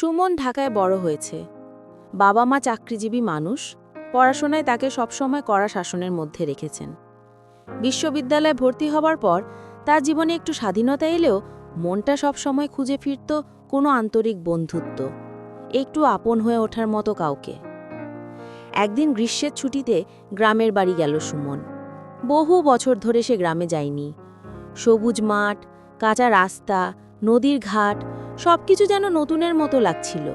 সুমন ঢাকায় বড় হয়েছে। বাবা মা চাকরিজীবী মানুষ, পড়াশোনায় তাকে সবসময় কড়া শাসনের মধ্যে রেখেছেন। বিশ্ববিদ্যালয়ে ভর্তি হবার পর তার জীবনে একটু স্বাধীনতা এলেও মনটা সবসময় খুঁজে ফিরত কোনো আন্তরিক বন্ধুত্ব, একটু আপন হয়ে ওঠার মতো কাউকে। একদিন গ্রীষ্মের ছুটিতে গ্রামের বাড়ি গেল সুমন। বহু বছর ধরে সে গ্রামে যায়নি। সবুজ মাঠ, কাঁচা রাস্তা নদীর ঘাট, সবকিছু যেন নতুনের মতো লাগছিল।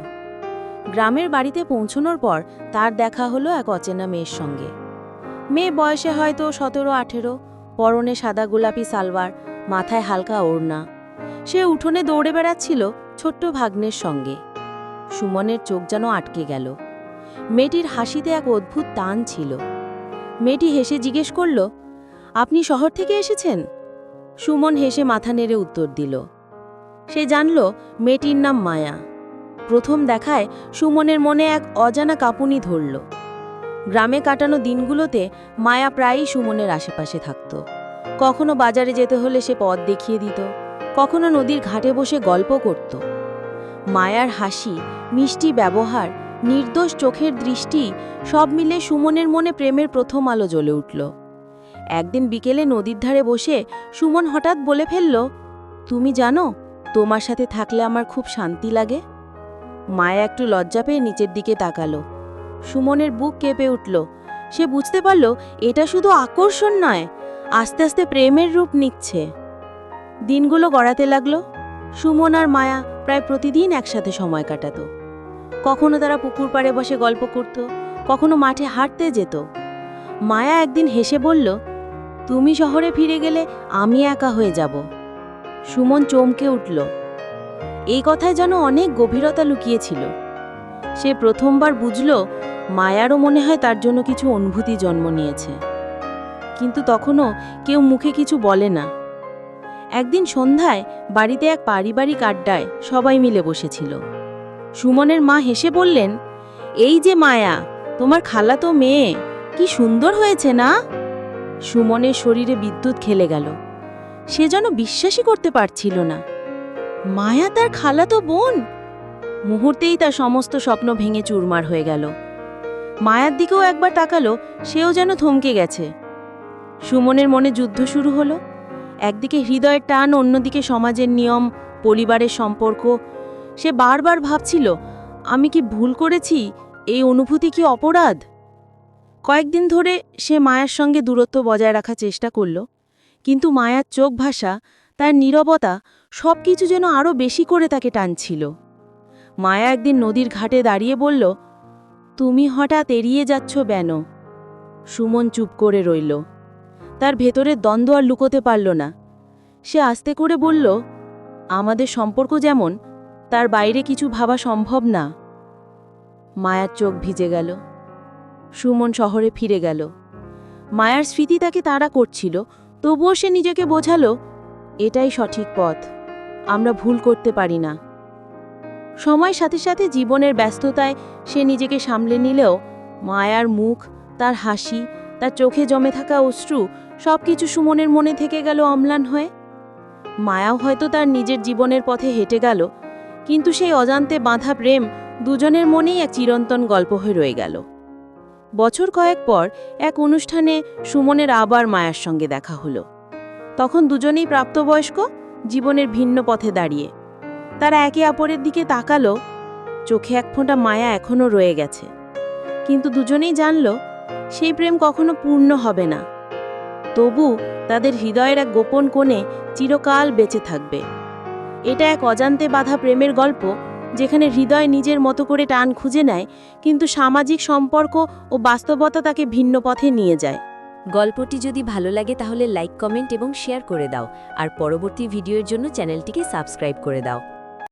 গ্রামের বাড়িতে পৌঁছনোর পর তার দেখা হলো এক অচেনা মেয়ের সঙ্গে। মেয়ে বয়সে হয়তো সতেরো, আঠেরো, পরনে সাদা গোলাপি সালওয়ার মাথায় হালকা ওড়না। সে উঠোনে দৌড়ে বেড়াচ্ছিল ছোট্ট ভাগ্নের সঙ্গে। সুমনের চোখ যেন আটকে গেল। মেয়েটির হাসিতে এক অদ্ভুত টান ছিল। মেয়েটি হেসে জিজ্ঞেস করল, আপনি শহর থেকে এসেছেন? সুমন হেসে মাথা নেড়ে উত্তর দিল সে জানল মেয়েটির নাম মায়া। প্রথম দেখায় সুমনের মনে এক অজানা কাঁপুনি ধরল। গ্রামে কাটানো দিনগুলোতে মায়া প্রায়ই সুমনের আশেপাশে থাকত। কখনো বাজারে যেতে হলে সে পথ দেখিয়ে দিত, কখনো নদীর ঘাটে বসে গল্প করত। মায়ার হাসি, মিষ্টি ব্যবহার, নির্দোষ চোখের দৃষ্টি সব মিলে সুমনের মনে প্রেমের প্রথম আলো জ্বলে উঠল। একদিন বিকেলে নদীর ধারে বসে সুমন হঠাৎ বলে ফেলল, তুমি জানো তোমার সাথে থাকলে আমার খুব শান্তি লাগে? মায়া একটু লজ্জা পেয়ে নিচের দিকে তাকালো। সুমনের বুক কেঁপে উঠল। সে বুঝতে পারল, এটা শুধু আকর্ষণ নয়, আস্তে আস্তে প্রেমের রূপ নিচ্ছে। দিনগুলো গড়াতে লাগল। সুমন আর মায়া প্রায় প্রতিদিন একসাথে সময় কাটাতো। কখনো তারা পুকুর পাড়ে বসে গল্প করত, কখনো মাঠে হাঁটতে যেত। মায়া একদিন হেসে বলল, তুমি শহরে ফিরে গেলে আমি একা হয়ে যাব। সুমন চমকে উঠল। এই কথায় যেন অনেক গভীরতা লুকিয়েছিল। সে প্রথমবার বুঝল, মায়ারও মনে হয় তার জন্য কিছু অনুভূতি জন্ম নিয়েছে। কিন্তু তখনও কেউ মুখে কিছু বলে না। একদিন সন্ধ্যায় বাড়িতে এক পারিবারিক আড্ডায় সবাই মিলে বসেছিল। সুমনের মা হেসে বললেন, এই যে মায়া, তোমার খালা তো মেয়ে, কি সুন্দর হয়েছে না? সুমনের শরীরে বিদ্যুৎ খেলে গেল। সে যেন বিশ্বাসই করতে পারছিল না। মায়া তার খালাতো বোন? মুহূর্তেই তার সমস্ত স্বপ্ন ভেঙে চুরমার হয়ে গেল। মায়ার দিকেও একবার তাকালো, সেও যেন থমকে গেছে। সুমনের মনে যুদ্ধ শুরু হলো। একদিকে হৃদয়ের টান, অন্যদিকে সমাজের নিয়ম, পরিবারের সম্পর্ক। সে বারবার ভাবছিল, আমি কি ভুল করেছি? এই অনুভূতি কি অপরাধ? কয়েকদিন ধরে সে মায়ের সঙ্গে দূরত্ব বজায় রাখার চেষ্টা করল। কিন্তু মায়ার চোখ ভাষা তার নীরবতা সব কিছু যেন আরও বেশি করে তাকে টানছিল। মায়া একদিন নদীর ঘাটে দাঁড়িয়ে বলল, তুমি হঠাৎ এড়িয়ে যাচ্ছ বেন সুমন চুপ করে রইল। তার ভেতরের দ্বন্দ্ব আর লুকোতে পারল না। সে আস্তে করে বলল, আমাদের সম্পর্ক যেমন, তার বাইরে কিছু ভাবা সম্ভব না। মায়ার চোখ ভিজে গেল। সুমন শহরে ফিরে গেল। মায়ার স্মৃতি তাকে তাড়া করছিল তবুও সে নিজেকে বোঝালো, এটাই সঠিক পথ। আমরা ভুল করতে পারি না। সময়ের সাথে সাথে জীবনের ব্যস্ততায় সে নিজেকে সামলে নিলেও মায়ার মুখ, তার হাসি, তার চোখে জমে থাকা অশ্রু সব কিছু সুমনের মনে থেকে গেল অম্লান হয়ে। মায়াও হয়তো তার নিজের জীবনের পথে হেঁটে গেল, কিন্তু সেই অজান্তে বাঁধা প্রেম দুজনের মনেই এক চিরন্তন গল্প হয়ে রয়ে গেল। বছর কয়েক পর এক অনুষ্ঠানে সুমনের আবার মায়ার সঙ্গে দেখা হলো। তখন দুজনেই প্রাপ্তবয়স্ক, জীবনের ভিন্ন পথে দাঁড়িয়ে। তারা একে অপরের দিকে তাকালো, চোখে এক ফোঁটা মায়া এখনও রয়ে গেছে। কিন্তু দুজনেই জানল, সেই প্রেম কখনো পূর্ণ হবে না। তবু তাদের হৃদয়ের এক গোপন কোণে চিরকাল বেঁচে থাকবে। এটা এক অজান্তে বাধা প্রেমের গল্প যেখানে হৃদয় নিজের মতো করে টান খুঁজে নেয়, কিন্তু সামাজিক সম্পর্ক ও বাস্তবতা তাকে ভিন্ন পথে নিয়ে যায়। গল্পটি যদি ভালো লাগে তাহলে লাইক, কমেন্ট এবং শেয়ার করে দাও। আর পরবর্তী ভিডিওর জন্য চ্যানেলটিকে সাবস্ক্রাইব করে দাও।